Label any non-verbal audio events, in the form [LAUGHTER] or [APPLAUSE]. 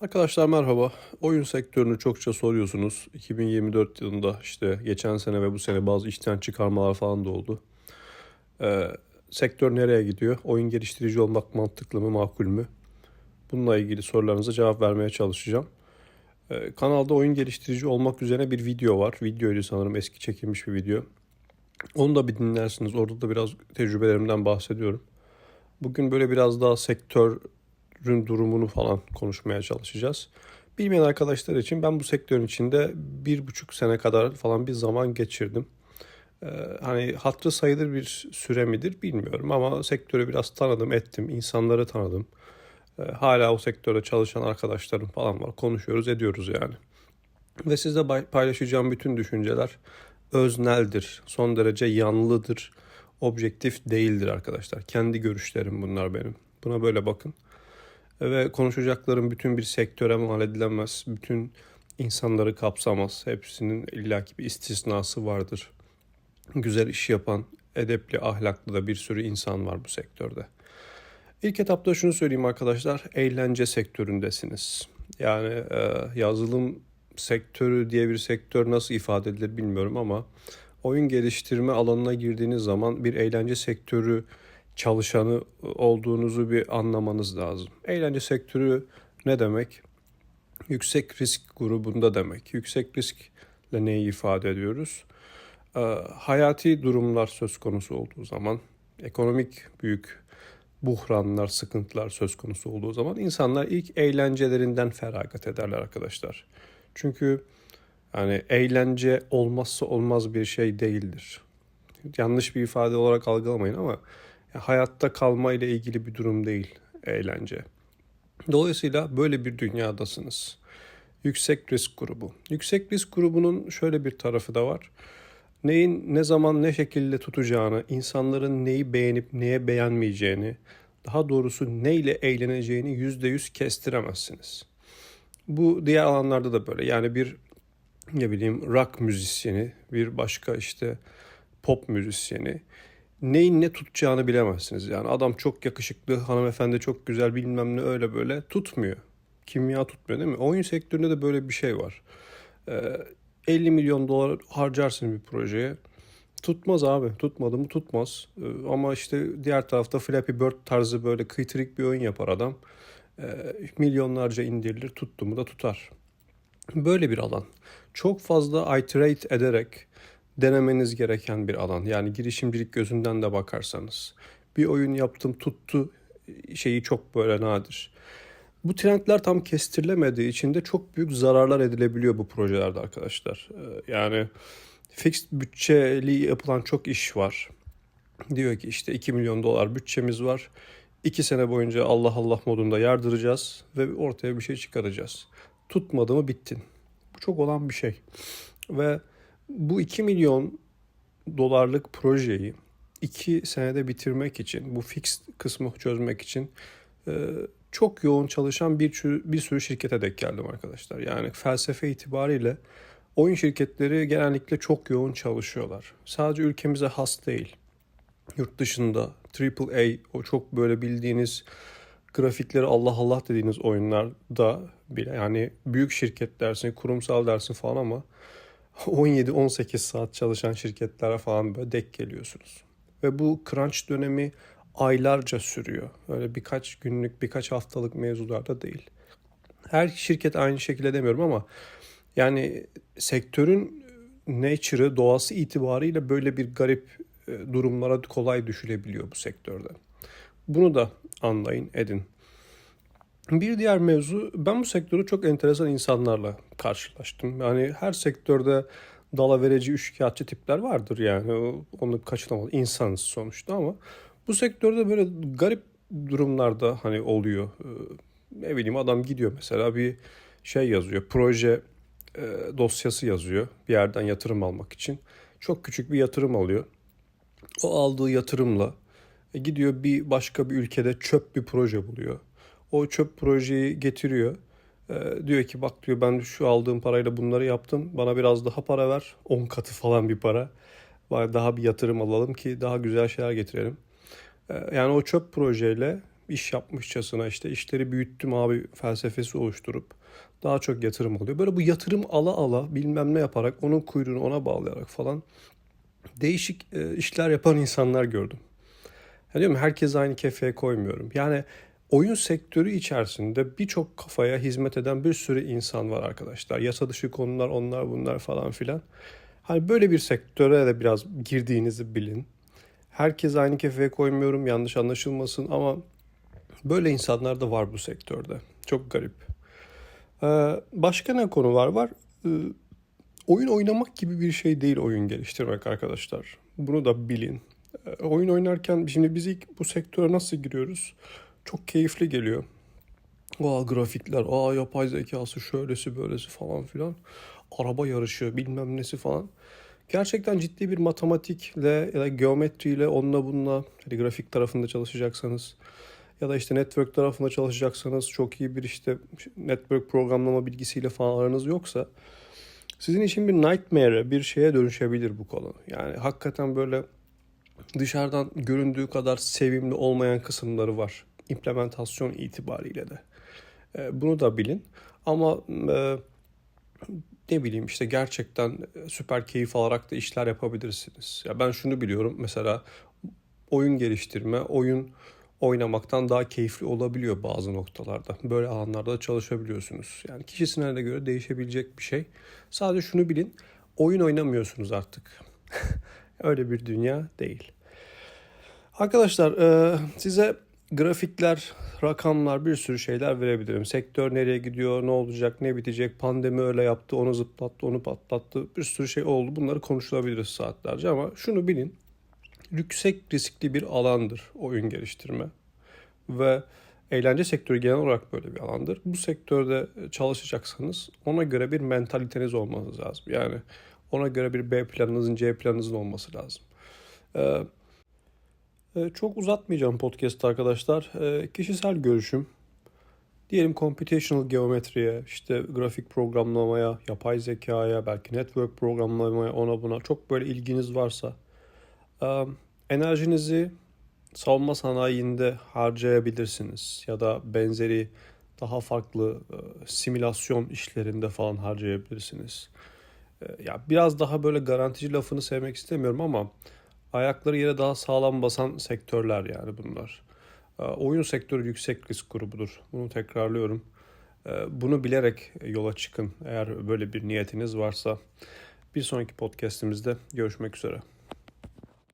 Arkadaşlar merhaba. Oyun sektörünü çokça soruyorsunuz. 2024 yılında işte geçen sene ve bu sene bazı işten çıkarmalar falan da oldu. Ee, sektör nereye gidiyor? Oyun geliştirici olmak mantıklı mı, makul mü? Bununla ilgili sorularınıza cevap vermeye çalışacağım. Ee, kanalda oyun geliştirici olmak üzerine bir video var. Videoydu sanırım eski çekilmiş bir video. Onu da bir dinlersiniz. Orada da biraz tecrübelerimden bahsediyorum. Bugün böyle biraz daha sektörün durumunu falan konuşmaya çalışacağız. Bilmeyen arkadaşlar için ben bu sektörün içinde bir buçuk sene kadar falan bir zaman geçirdim. Ee, hani hatırı sayılır bir süre midir bilmiyorum ama sektörü biraz tanıdım ettim, insanları tanıdım. Ee, hala o sektörde çalışan arkadaşlarım falan var. Konuşuyoruz, ediyoruz yani. Ve bay- paylaşacağım bütün düşünceler özneldir, son derece yanlıdır, objektif değildir arkadaşlar. Kendi görüşlerim bunlar benim. Buna böyle bakın. Ve konuşacaklarım bütün bir sektöre mal edilemez. Bütün insanları kapsamaz. Hepsinin illaki bir istisnası vardır. Güzel iş yapan, edepli, ahlaklı da bir sürü insan var bu sektörde. İlk etapta şunu söyleyeyim arkadaşlar. Eğlence sektöründesiniz. Yani e, yazılım sektörü diye bir sektör nasıl ifade edilir bilmiyorum ama oyun geliştirme alanına girdiğiniz zaman bir eğlence sektörü çalışanı olduğunuzu bir anlamanız lazım. Eğlence sektörü ne demek? Yüksek risk grubunda demek. Yüksek riskle neyi ifade ediyoruz? Ee, hayati durumlar söz konusu olduğu zaman, ekonomik büyük buhranlar, sıkıntılar söz konusu olduğu zaman insanlar ilk eğlencelerinden feragat ederler arkadaşlar. Çünkü yani eğlence olmazsa olmaz bir şey değildir. Yanlış bir ifade olarak algılamayın ama hayatta kalma ile ilgili bir durum değil eğlence. Dolayısıyla böyle bir dünyadasınız. Yüksek risk grubu. Yüksek risk grubunun şöyle bir tarafı da var. Neyin ne zaman ne şekilde tutacağını, insanların neyi beğenip neye beğenmeyeceğini, daha doğrusu neyle eğleneceğini yüzde yüz kestiremezsiniz. Bu diğer alanlarda da böyle. Yani bir ne bileyim rock müzisyeni, bir başka işte pop müzisyeni neyin ne tutacağını bilemezsiniz. Yani adam çok yakışıklı, hanımefendi çok güzel bilmem ne öyle böyle tutmuyor. Kimya tutmuyor değil mi? Oyun sektöründe de böyle bir şey var. Ee, 50 milyon dolar harcarsın bir projeye. Tutmaz abi. Tutmadı mı tutmaz. Ee, ama işte diğer tarafta Flappy Bird tarzı böyle kıytırık bir oyun yapar adam. Ee, milyonlarca indirilir. Tuttu mu da tutar. Böyle bir alan. Çok fazla iterate ederek denemeniz gereken bir alan. Yani girişimcilik gözünden de bakarsanız. Bir oyun yaptım tuttu şeyi çok böyle nadir. Bu trendler tam kestirilemediği için de çok büyük zararlar edilebiliyor bu projelerde arkadaşlar. Ee, Yani fixed bütçeli yapılan çok iş var. Diyor ki işte 2 milyon dolar bütçemiz var. 2 sene boyunca Allah Allah modunda yardıracağız ve ortaya bir şey çıkaracağız. Tutmadı mı bittin. Bu çok olan bir şey. Ve bu 2 milyon dolarlık projeyi 2 senede bitirmek için, bu fixed kısmı çözmek için e, çok yoğun çalışan bir, bir sürü şirkete denk geldim arkadaşlar. Yani felsefe itibariyle oyun şirketleri genellikle çok yoğun çalışıyorlar. Sadece ülkemize has değil. Yurt dışında AAA o çok böyle bildiğiniz grafikleri Allah Allah dediğiniz oyunlarda bile yani büyük şirket dersin, kurumsal dersin falan ama 17-18 saat çalışan şirketlere falan böyle denk geliyorsunuz. Ve bu crunch dönemi aylarca sürüyor. Öyle birkaç günlük, birkaç haftalık mevzularda değil. Her şirket aynı şekilde demiyorum ama yani sektörün nature'ı, doğası itibariyle böyle bir garip e, durumlara kolay düşülebiliyor bu sektörde. Bunu da anlayın, edin. Bir diğer mevzu, ben bu sektörde çok enteresan insanlarla karşılaştım. Yani her sektörde dalavereci, üçkağıtçı tipler vardır yani. Onu kaçınamaz. İnsanız sonuçta ama bu sektörde böyle garip durumlarda hani oluyor. Ee, Ne bileyim adam gidiyor mesela bir şey yazıyor. Proje e, dosyası yazıyor bir yerden yatırım almak için. Çok küçük bir yatırım alıyor. O aldığı yatırımla e, gidiyor bir başka bir ülkede çöp bir proje buluyor. O çöp projeyi getiriyor. E, diyor ki bak diyor ben şu aldığım parayla bunları yaptım. Bana biraz daha para ver. 10 katı falan bir para. Daha bir yatırım alalım ki daha güzel şeyler getirelim. E, yani o çöp projeyle iş yapmışçasına işte işleri büyüttüm abi felsefesi oluşturup daha çok yatırım oluyor. Böyle bu yatırım ala ala bilmem ne yaparak onun kuyruğunu ona bağlayarak falan değişik e, işler yapan insanlar gördüm. Ya diyorum herkes aynı kefeye koymuyorum. Yani oyun sektörü içerisinde birçok kafaya hizmet eden bir sürü insan var arkadaşlar. Yasa dışı konular onlar bunlar falan filan. Hani böyle bir sektöre de biraz girdiğinizi bilin. Herkes aynı kefeye koymuyorum yanlış anlaşılmasın ama böyle insanlar da var bu sektörde. Çok garip. Ee, başka ne konular var? Ee, oyun oynamak gibi bir şey değil oyun geliştirmek arkadaşlar. Bunu da bilin. Ee, oyun oynarken şimdi biz ilk bu sektöre nasıl giriyoruz? Çok keyifli geliyor. Aa grafikler, aa yapay zekası şöylesi böylesi falan filan. Araba yarışı bilmem nesi falan. Gerçekten ciddi bir matematikle ya da geometriyle onunla bununla hani grafik tarafında çalışacaksanız ya da işte network tarafında çalışacaksanız çok iyi bir işte network programlama bilgisiyle falan aranız yoksa sizin için bir nightmare, bir şeye dönüşebilir bu konu. Yani hakikaten böyle dışarıdan göründüğü kadar sevimli olmayan kısımları var. İmplementasyon itibariyle de. E, bunu da bilin. Ama e, ne bileyim işte gerçekten süper keyif alarak da işler yapabilirsiniz. Ya ben şunu biliyorum mesela oyun geliştirme, oyun oynamaktan daha keyifli olabiliyor bazı noktalarda. Böyle alanlarda da çalışabiliyorsunuz. Yani kişisine de göre değişebilecek bir şey. Sadece şunu bilin, oyun oynamıyorsunuz artık. [LAUGHS] Öyle bir dünya değil. Arkadaşlar size grafikler, rakamlar bir sürü şeyler verebilirim. Sektör nereye gidiyor, ne olacak, ne bitecek, pandemi öyle yaptı, onu zıplattı, onu patlattı. Bir sürü şey oldu. Bunları konuşulabiliriz saatlerce ama şunu bilin. Yüksek riskli bir alandır oyun geliştirme. Ve eğlence sektörü genel olarak böyle bir alandır. Bu sektörde çalışacaksanız ona göre bir mentaliteniz olması lazım. Yani ona göre bir B planınızın, C planınızın olması lazım. Ee, çok uzatmayacağım podcast arkadaşlar. Ee, kişisel görüşüm. Diyelim computational geometriye, işte grafik programlamaya, yapay zekaya, belki network programlamaya, ona buna çok böyle ilginiz varsa enerjinizi savunma sanayinde harcayabilirsiniz ya da benzeri daha farklı simülasyon işlerinde falan harcayabilirsiniz. Ya biraz daha böyle garantici lafını sevmek istemiyorum ama ayakları yere daha sağlam basan sektörler yani bunlar. Ee, oyun sektörü yüksek risk grubudur. Bunu tekrarlıyorum. Ee, bunu bilerek yola çıkın eğer böyle bir niyetiniz varsa. Bir sonraki podcastimizde görüşmek üzere.